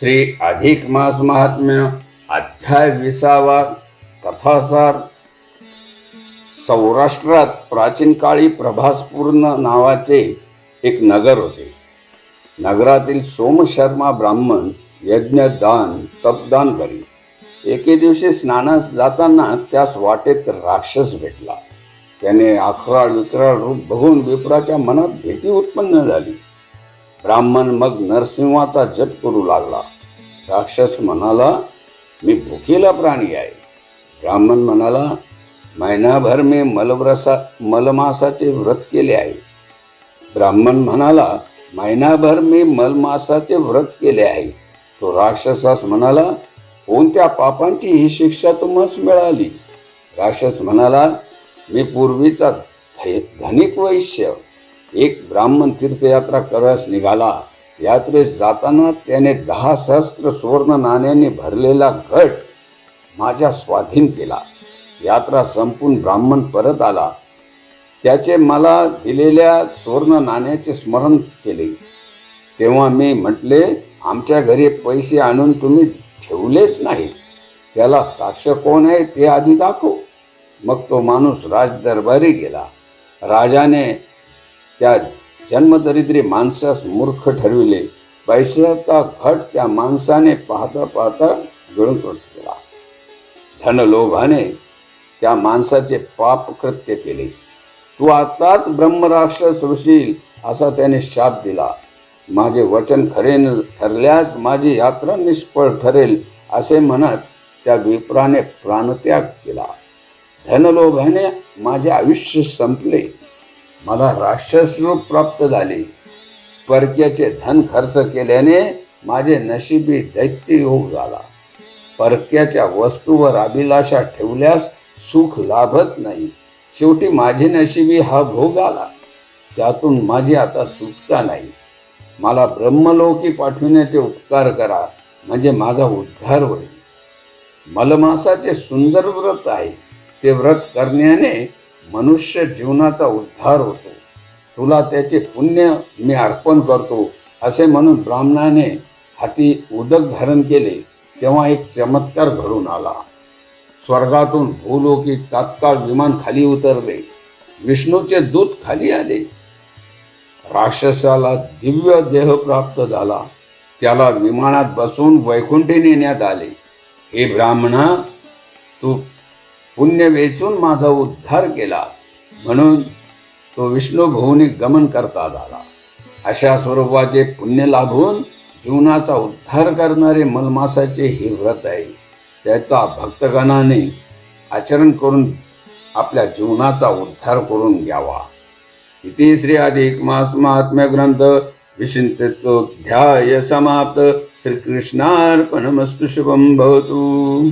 श्री अधिक मास महात्म्य अध्याय विसावा कथासार सौराष्ट्रात प्राचीन काळी प्रभासपूर्ण नावाचे एक नगर होते. नगरातील सोमशर्मा ब्राह्मण यज्ञदान तपदान करी. एके दिवशी स्नानास जाताना त्यास वाटेत राक्षस भेटला. त्याने अखराळ विक्राळ रूप बघून विप्राच्या मनात भीती उत्पन्न झाली. ब्राह्मण मग नरसिंहाचा जप करू लागला. राक्षस म्हणाला मी भुकेला प्राणी आहे. ब्राह्मण म्हणाला महिनाभर मी मलव्रसा मलमासाचे व्रत केले आहे. ब्राह्मण म्हणाला महिनाभर मी मलमासाचे व्रत केले आहे. तो राक्षसास म्हणाला कोणत्या पापांची ही शिक्षा तुम्हास मिळाली? राक्षस म्हणाला मी पूर्वीचा धनिक वैश्य एक ब्राह्मण तीर्थयात्रा करायस निघाला. यात्रेस जाताना त्याने दहा सहस्त्र सुवर्ण नाण्याने भरलेला घट माझ्या स्वाधीन केला. यात्रा संपून ब्राह्मण परत आला. त्याचे मला दिलेल्या सुवर्ण नाण्याचे स्मरण केले. तेव्हा मी म्हटले आमच्या घरी पैसे आणून तुम्ही ठेवलेच नाही त्याला साक्ष कोण आहे ते आधी दाखव. मग तो माणूस राजदरबारी गेला. राजाने त्या जन्मदरिद्री माणसास मूर्ख ठरविले. पैशाचा घट त्या माणसाने पाहता पाहता गळून केला धनलोभाने त्या माणसाचे पाप कृत्य केले. तू आताच ब्रह्मराक्षस होशील असा त्याने शाप दिला. माझे वचन खरे न ठरल्यास माझी यात्रा निष्फळ ठरेल असे म्हणत त्या विप्राने प्राणत्याग केला. धनलोभाने माझे आयुष्य संपले. मला राक्षस रूप प्राप्त झाले. परक्याचे धन खर्च केल्याने माझे नशिबी दैत्य योग झाला. परक्याच्या वस्तूवर अभिलाषा ठेवल्यास सुख लाभत नाही. शेवटी माझे नशिबी हा भोग आला. त्यातून माझी आता सुटका नाही. मला ब्रह्मलोकी पाठविण्याचे उपकार करा म्हणजे माझा उद्धार होईल. मलमासाचे सुंदर व्रत आहे. ते व्रत करण्याने मनुष्य जीवनाचा उद्धार होतो. तुला त्याचे पुण्य मी अर्पण करतो असे म्हणून ब्राह्मणाने हाती उदक धारण केले तेव्हा एक चमत्कार घडून आला. स्वर्गातून भूलोकी तात्काळ विमान खाली उतरले. विष्णूचे दूत खाली आले. राक्षसाला दिव्य देह प्राप्त झाला. त्याला विमानात बसून वैकुंठी नेण्यात आले. हे ब्राह्मणा तू पुण्य वेचून माझा उद्धार केला. म्हणून तो विष्णू भुवनी गमन करता आला अशा स्वरूपाचे पुण्य लाभून जीवनाचा उद्धार करणारे मलमासाचे हे व्रत आहे. त्याचा भक्तगणाने आचरण करून आपल्या जीवनाचा उद्धार करून घ्यावा. इथे श्री अधिक मास महात्म्य ग्रंथ विचिंतितोध्याय समाप्त. श्रीकृष्णार्पणमस्तु शुभम भवतु.